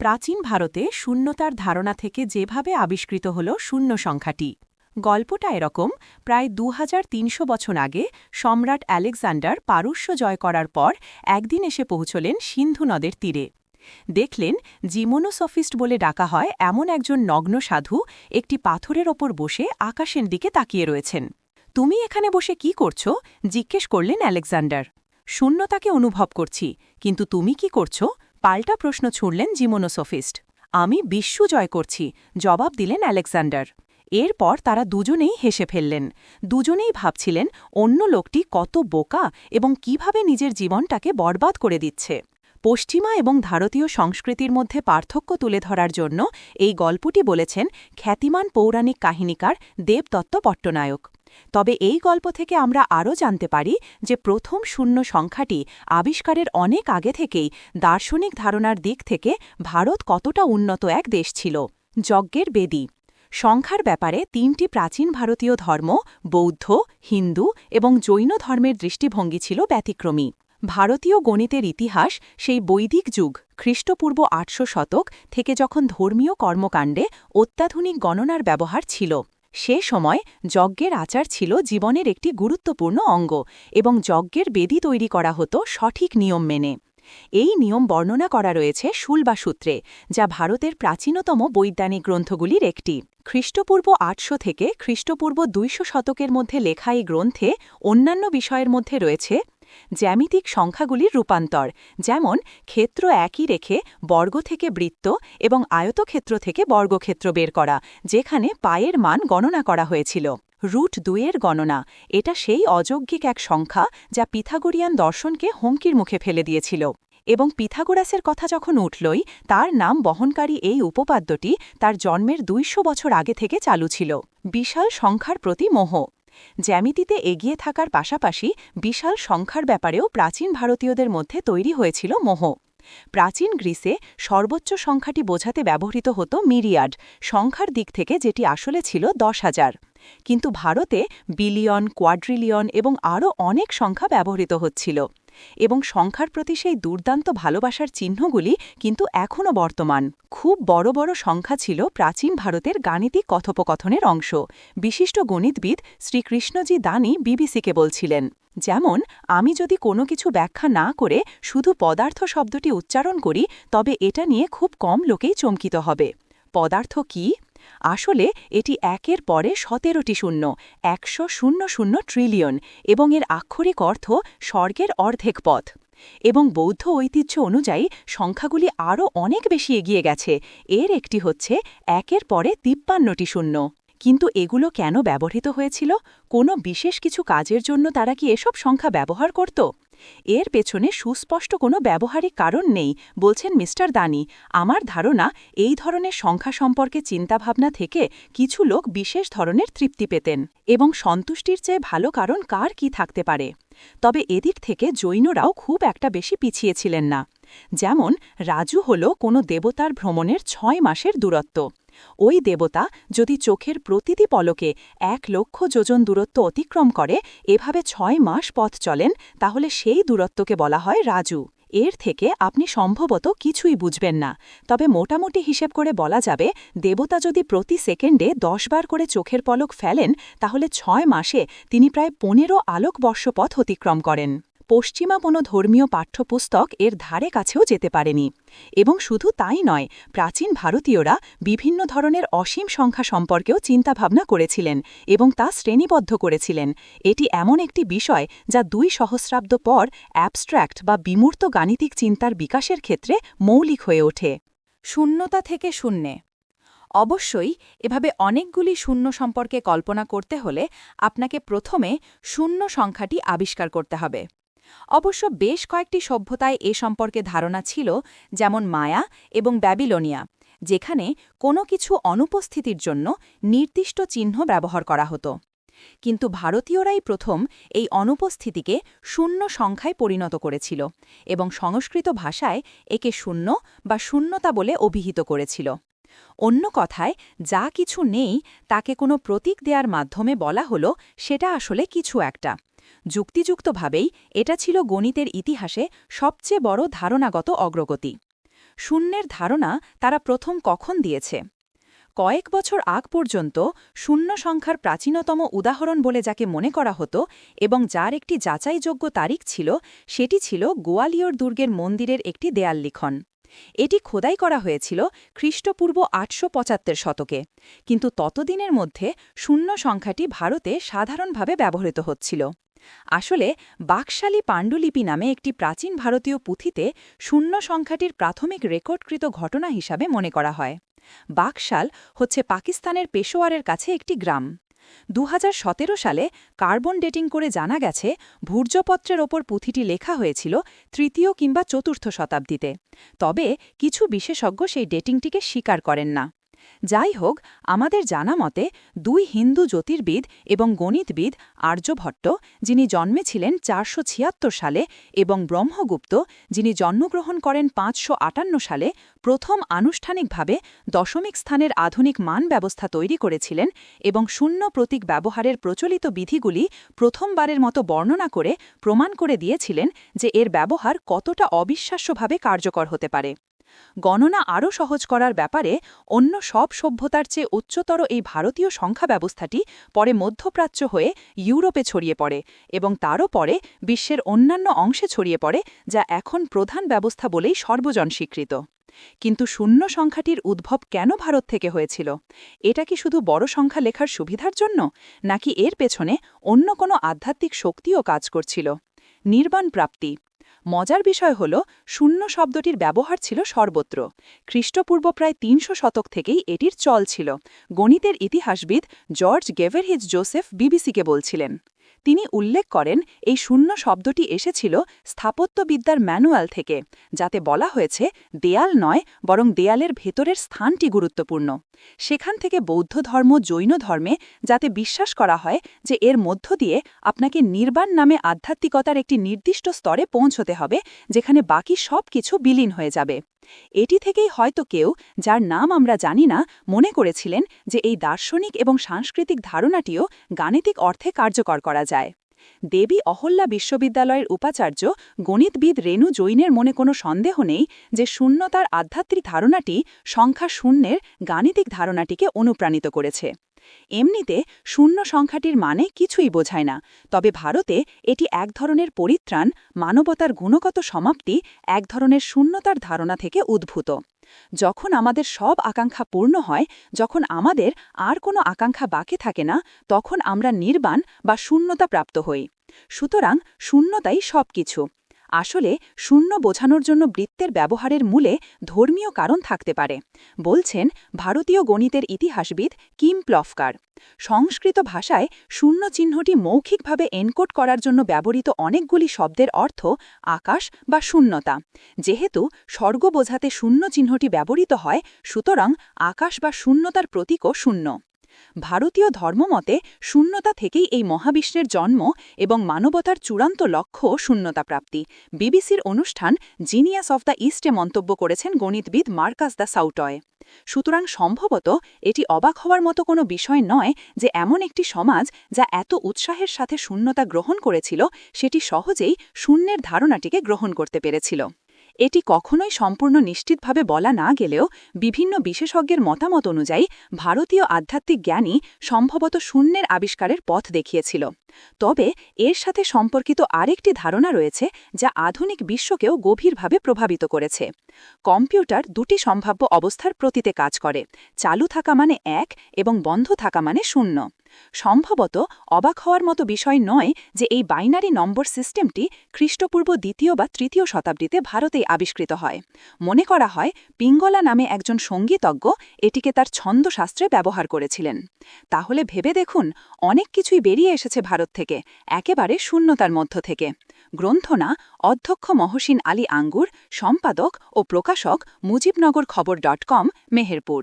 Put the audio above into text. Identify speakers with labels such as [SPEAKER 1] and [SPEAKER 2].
[SPEAKER 1] প্রাচীন ভারতে শূন্যতার ধারণা থেকে যেভাবে আবিষ্কৃত হল শূন্য সংখ্যাটি। গল্পটা এরকম, প্রায় দু হাজার তিনশো বছর আগে সম্রাট আলেকজান্ডার পারস্য জয় করার পর একদিন এসে পৌঁছলেন সিন্ধু নদের তীরে। দেখলেন জিমোনোসফিস্ট বলে ডাকা হয় এমন একজন নগ্ন সাধু একটি পাথরের ওপর বসে আকাশের দিকে তাকিয়ে রয়েছেন। তুমি এখানে বসে কি করছ? জিজ্ঞেস করলেন আলেকজান্ডার। শূন্যতাকে অনুভব করছি, কিন্তু তুমি কি করছ? পাল্টা প্রশ্ন ছুড়লেন জিমোনোসোফিস্ট। আমি বিশ্ব জয় করছি জবাব দিলেন আলেকজান্ডার। এরপর তারা দুজনেই হেসে ফেললেন। দুজনেই ভাবছিলেন, অন্য লোকটি কত বোকা এবং কীভাবে নিজের জীবনটাকে বরবাদ করে দিচ্ছে? পশ্চিমা এবং ভারতীয় সংস্কৃতির মধ্যে পার্থক্য তুলে ধরার জন্য এই গল্পটি বলেছেন খ্যাতিমান পৌরাণিক কাহিনীকার দেবদত্ত পট্টনায়ক। তবে এই গল্প থেকে আমরা আরও জানতে পারি যে প্রথম শূন্য সংখ্যাটি আবিষ্কারের অনেক আগে থেকেই দার্শনিক ধারণার দিক থেকে ভারত কতটা উন্নত এক দেশ ছিল। যজ্ঞের বেদী। সংখ্যার ব্যাপারে তিনটি প্রাচীন ভারতীয় ধর্ম বৌদ্ধ, হিন্দু এবং জৈন ধর্মের দৃষ্টিভঙ্গি ছিল ব্যতিক্রমী। ভারতীয় গণিতের ইতিহাস সেই বৈদিক যুগ, খ্রিস্টপূর্ব আটশো শতক থেকে যখন ধর্মীয় কর্মকাণ্ডে অত্যাধুনিক গণনার ব্যবহার ছিল, সে সময় যজ্ঞের আচার ছিল জীবনের একটি গুরুত্বপূর্ণ অঙ্গ এবং যজ্ঞের বেদি তৈরি করা হতো সঠিক নিয়ম মেনে। এই নিয়ম বর্ণনা করা রয়েছে শুলবা সূত্রে, যা ভারতের প্রাচীনতম বৈজ্ঞানিক গ্রন্থগুলির একটি। খ্রিস্টপূর্ব আটশো থেকে খ্রিস্টপূর্ব দুইশো শতকের মধ্যে লেখা এই গ্রন্থে অন্যান্য বিষয়ের মধ্যে রয়েছে জ্যামিতিক সংখ্যাগুলির রূপান্তর, যেমন ক্ষেত্র একই রেখে বর্গ থেকে বৃত্ত এবং আয়তক্ষেত্র থেকে বর্গক্ষেত্র বের করা, যেখানে পায়ের মান গণনা করা হয়েছিল। রুট দুইয়ের গণনা, এটা সেই অযৌগিক এক সংখ্যা যা পিথাগোরিয়ান দর্শনকে হুমকির মুখে ফেলে দিয়েছিল। এবং পিথাগোরাসের কথা যখন উঠলই, তার নাম বহনকারী এই উপপাদ্যটি তার জন্মের দুইশো বছর আগে থেকে চালু ছিল। বিশাল সংখ্যার প্রতি মোহ। জ্যামিতিতে এগিয়ে থাকার পাশাপাশি বিশাল সংখ্যার ব্যাপারেও প্রাচীন ভারতীয়দের মধ্যে তৈরি হয়েছিল মোহ। প্রাচীন গ্রিসে সর্বোচ্চ সংখ্যাটি বোঝাতে ব্যবহৃত হতো মিরিয়াড, সংখ্যার দিক থেকে যেটি আসলে ছিল দশ হাজার। কিন্তু ভারতে বিলিয়ন, কোয়াড্রিলিয়ন এবং আরও অনেক সংখ্যা ব্যবহৃত হচ্ছিল। এবং সংখ্যার প্রতি সেই দুর্দান্ত ভালোবাসার চিহ্নগুলি কিন্তু এখনও বর্তমান। খুব বড় বড় সংখ্যা ছিল প্রাচীন ভারতের গাণিতিক কথোপকথনের অংশ। বিশিষ্ট গণিতবিদ শ্রীকৃষ্ণজি দানি বিবিসিকে বলছিলেন, যেমন, আমি যদি কোনো কিছু ব্যাখ্যা না করে শুধু পদার্থ শব্দটি উচ্চারণ করি, তবে এটা নিয়ে খুব কম লোকেই চমকিত হবে। পদার্থ কি? আসলে এটি একের পরে সতেরোটি শূন্য, একশো শূন্য শূন্য ট্রিলিয়ন এবং এর আক্ষরিক অর্থ স্বর্গের অর্ধেক পথ। এবং বৌদ্ধ ঐতিহ্য অনুযায়ী সংখ্যাগুলি আরও অনেক বেশি এগিয়ে গেছে। এর একটি হচ্ছে একের পরে তিপ্পান্নটি শূন্য। কিন্তু এগুলো কেন ব্যবহৃত হয়েছিল? কোনো বিশেষ কিছু কাজের জন্য তারা কি এসব সংখ্যা ব্যবহার করত? এর পেছনে সুস্পষ্ট কোনো ব্যবহারিক কারণ নেই, বলছেন মিস্টার দানি। আমার ধারণা, এই ধরনের সংখ্যা সম্পর্কে চিন্তাভাবনা থেকে কিছু লোক বিশেষ ধরনের তৃপ্তি পেতেন এবং সন্তুষ্টির চেয়ে ভালো কারণ কার কি থাকতে পারে। তবে এদিক থেকে জৈনরাও খুব একটা বেশি পিছিয়ে ছিলেন না। যেমন, রাজু হল কোনো দেবতার ভ্রমণের ছয় মাসের দূরত্ব। ওই দেবতা যদি চোখের প্রতিটি পলকে এক লক্ষ যোজন দূরত্ব অতিক্রম করে, এভাবে ছয় মাস পথ চলেন, তাহলে সেই দূরত্বকে বলা হয় রাজু। এর থেকে আপনি সম্ভবত কিছুই বুঝবেন না। তবে মোটামুটি হিসেব করে বলা যাবে, দেবতা যদি প্রতি সেকেন্ডে দশবার করে চোখের পলক ফেলেন, তাহলে ছয় মাসে তিনি প্রায় পনেরো আলোকবর্ষ পথ অতিক্রম করেন। পশ্চিমা কোনো ধর্মীয় পাঠ্যপুস্তক এর ধারে কাছেও যেতে পারেনি। এবং শুধু তাই নয়, প্রাচীন ভারতীয়রা বিভিন্ন ধরনের অসীম সংখ্যা সম্পর্কেও চিন্তাভাবনা করেছিলেন এবং তা শ্রেণীবদ্ধ করেছিলেন। এটি এমন একটি বিষয় যা দুই সহস্রাব্দ পর অ্যাবস্ট্র্যাক্ট বা বিমূর্ত গাণিতিক চিন্তার বিকাশের ক্ষেত্রে মৌলিক হয়ে ওঠে।
[SPEAKER 2] শূন্যতা থেকে শূন্যে। অবশ্যই, এভাবে অনেকগুলি শূন্য সম্পর্কে কল্পনা করতে হলে আপনাকে প্রথমে শূন্য সংখ্যাটি আবিষ্কার করতে হবে। অবশ্য বেশ কয়েকটি সভ্যতায় এ সম্পর্কে ধারণা ছিল, যেমন মায়া এবং ব্যাবিলোনিয়া, যেখানে কোনো কিছু অনুপস্থিতির জন্য নির্দিষ্ট চিহ্ন ব্যবহার করা হতো। কিন্তু ভারতীয়রাই প্রথম এই অনুপস্থিতিকে শূন্য সংখ্যায় পরিণত করেছিল এবং সংস্কৃত ভাষায় একে শূন্য বা শূন্যতা বলে অভিহিত করেছিল। অন্য কথায়, যা কিছু নেই তাকে কোনো প্রতীক দেয়ার মাধ্যমে বলা হলো, সেটা আসলে কিছু একটা। যুক্তিযুক্তভাবেই এটা ছিল গণিতের ইতিহাসে সবচেয়ে বড় ধারণাগত অগ্রগতি। শূন্যের ধারণা তারা প্রথম কখন দিয়েছে? কয়েক বছর আগ পর্যন্ত শূন্য সংখ্যার প্রাচীনতম উদাহরণ বলে যাকে মনে করা হতো এবং যার একটি যাচাইযোগ্য তারিখ ছিল সেটি ছিল গোয়ালিয়র দুর্গের মন্দিরের একটি দেয়াল লিখন। এটি খোদাই করা হয়েছিল খ্রিস্টপূর্ব আটশো পঁচাত্তর শতকে, কিন্তু ততদিনের মধ্যে শূন্য সংখ্যাটি ভারতে সাধারণভাবে ব্যবহৃত হচ্ছিল। আসলে বাকশালী পাণ্ডুলিপি নামে একটি প্রাচীন ভারতীয় পুঁথিতে শূন্য সংখ্যাটির প্রাথমিক রেকর্ডকৃত ঘটনা হিসাবে মনে করা হয়। বাকশাল হচ্ছে পাকিস্তানের পেশোয়ারের কাছে একটি গ্রাম। দু হাজার সতেরো সালে কার্বন ডেটিং করে জানা গেছে, ভূর্জপত্রের ওপর পুঁথিটি লেখা হয়েছিল তৃতীয় কিংবা চতুর্থ শতাব্দীতে। তবে কিছু বিশেষজ্ঞ সেই ডেটিংটিকে স্বীকার করেন না। যাই হোক আমাদের জানা মতে, দুই হিন্দু জ্যোতির্বিদ এবং গণিতবিদ আর্যভট্ট যিনি জন্মেছিলেন চারশো ছিয়াত্তর সালে, এবং ব্রহ্মগুপ্ত, যিনি জন্মগ্রহণ করেন পাঁচশো আটান্ন সালে, প্রথম আনুষ্ঠানিকভাবে দশমিক স্থানের আধুনিক মান ব্যবস্থা তৈরি করেছিলেন এবং শূন্য প্রতীক ব্যবহারের প্রচলিত বিধিগুলি প্রথমবারের মতো বর্ণনা করে প্রমাণ করে দিয়েছিলেন যে এর ব্যবহার কতটা অবিশ্বাস্যভাবে কার্যকর হতে পারে। গণনা আরও সহজ করার ব্যাপারে অন্য সব সভ্যতার চেয়ে উচ্চতর এই ভারতীয় সংখ্যা ব্যবস্থাটি পরে মধ্যপ্রাচ্য হয়ে ইউরোপে ছড়িয়ে পড়ে এবং তারও পরে বিশ্বের অন্যান্য অংশে ছড়িয়ে পড়ে, যা এখন প্রধান ব্যবস্থা বলেই সর্বজন স্বীকৃত কিন্তু শূন্য সংখ্যাটির উদ্ভব কেন ভারত থেকে হয়েছিল? এটা কি শুধু বড় সংখ্যা লেখার সুবিধার জন্য, নাকি এর পেছনে অন্য কোনো আধ্যাত্মিক শক্তিও কাজ করছিল? নির্বাণ প্রাপ্তি মজার বিষয় হল, শূন্য শব্দটির ব্যবহার ছিল সর্বত্র। খ্রিস্টপূর্ব প্রায় তিনশো শতক থেকেই এটির চল ছিল। গণিতের ইতিহাসবিদ জর্জ গেভেরহিজ জোসেফ বিবিসিকে বলছিলেন। তিনি উল্লেখ করেন, এই শূন্য শব্দটি এসেছিল স্থাপত্যবিদ্যার ম্যানুয়াল থেকে, যাতে বলা হয়েছে দেয়াল নয়, বরং দেয়ালের ভেতরের স্থানটি গুরুত্বপূর্ণ। সেখান থেকে বৌদ্ধ ধর্ম, জৈন ধর্মে, যাতে বিশ্বাস করা হয় যে এর মধ্য দিয়ে আপনাকে নির্বাণ নামে আধ্যাত্মিকতার একটি নির্দিষ্ট স্তরে পৌঁছতে হবে, যেখানে বাকি সব কিছু বিলীন হয়ে যাবে। এটি থেকেই হয়তো কেউ, যার নাম আমরা জানি না, মনে করেছিলেন যে এই দার্শনিক এবং সাংস্কৃতিক ধারণাটিও গাণিতিক অর্থে কার্যকর করা যায়। দেবী অহল্যা বিশ্ববিদ্যালয়ের উপাচার্য গণিতবিদ রেণু জৈনের মনে কোনো সন্দেহ নেই যে শূন্যতার আধ্যাত্মিক ধারণাটি সংখ্যা শূন্যের গাণিতিক ধারণাটিকে অনুপ্রাণিত করেছে। এমনিতে শূন্য সংখ্যাটির মানে কিছুই বোঝায় না, তবে ভারতে এটি এক ধরনের পরিত্রাণ, মানবতার গুণগত সমাপ্তি এক ধরনের শূন্যতার ধারণা থেকে উদ্ভূত। যখন আমাদের সব আকাঙ্ক্ষা পূর্ণ হয়, যখন আমাদের আর কোনো আকাঙ্ক্ষা বাকি থাকে না, তখন আমরা নির্বাণ বা শূন্যতা প্রাপ্ত হই। সুতরাং শূন্যতাই সব কিছু আসলে শূন্য বোঝানোর জন্য বৃত্তের ব্যবহারের মূলে ধর্মীয় কারণ থাকতে পারে। বলছেন ভারতীয় গণিতের ইতিহাসবিদ কিম প্লফকার। সংস্কৃত ভাষায় শূন্য চিহ্নটি মৌখিকভাবে এনকোড করার জন্য ব্যবহৃত অনেকগুলি শব্দের অর্থ আকাশ বা শূন্যতা। যেহেতু স্বর্গ বোঝাতে শূন্য চিহ্নটি ব্যবহৃত হয়, সুতরাং আকাশ বা শূন্যতার প্রতীকও শূন্য। ভারতীয় ধর্মমতে শূন্যতা থেকেই এই মহাবিশ্বের জন্ম এবং মানবতার চূড়ান্ত লক্ষ্য শূন্যতা প্রাপ্তি। বিবিসির অনুষ্ঠান জিনিয়াস অফ দ্য ইস্টে মন্তব্য করেছেন গণিতবিদ মার্কাস দ্য সাউটয়। সুতরাং সম্ভবত এটি অবাক হওয়ার মতো কোনো বিষয় নয় যে এমন একটি সমাজ যা এত উৎসাহের সাথে শূন্যতা গ্রহণ করেছিল, সেটি সহজেই শূন্যের ধারণাটিকে গ্রহণ করতে পেরেছিল। এটি কখনোই সম্পূর্ণ নিশ্চিতভাবে বলা না গেলেও বিভিন্ন বিশেষজ্ঞের মতামত অনুযায়ী ভারতীয় আধ্যাত্মিক জ্ঞানী সম্ভবত শূন্যের আবিষ্কারের পথ দেখিয়েছিল। তবে এর সাথে সম্পর্কিত আরেকটি ধারণা রয়েছে যা আধুনিক বিশ্বকেও গভীরভাবে প্রভাবিত করেছে। কম্পিউটার দুটি সম্ভাব্য অবস্থার প্রতিতে কাজ করে, চালু থাকা মানে এক এবং বন্ধ থাকা মানে শূন্য। সম্ভবত অবাক হওয়ার মতো বিষয় নয় যে এই বাইনারি নম্বর সিস্টেমটি খ্রিস্টপূর্ব দ্বিতীয় বা তৃতীয় শতাব্দীতে ভারতেই আবিষ্কৃত হয়। মনে করা হয়, পিঙ্গলা নামে একজন সঙ্গীতজ্ঞ এটিকে তার ছন্দশাস্ত্রে ব্যবহার করেছিলেন। তাহলে ভেবে দেখুন, অনেক কিছুই বেরিয়ে এসেছে ভারত থেকে, একেবারে শূন্যতার মধ্য থেকে। গ্রন্থনা, অধ্যক্ষ মহসিন আলী আঙ্গুর, সম্পাদক ও প্রকাশক মুজিবনগর খবর ডট কম, মেহেরপুর।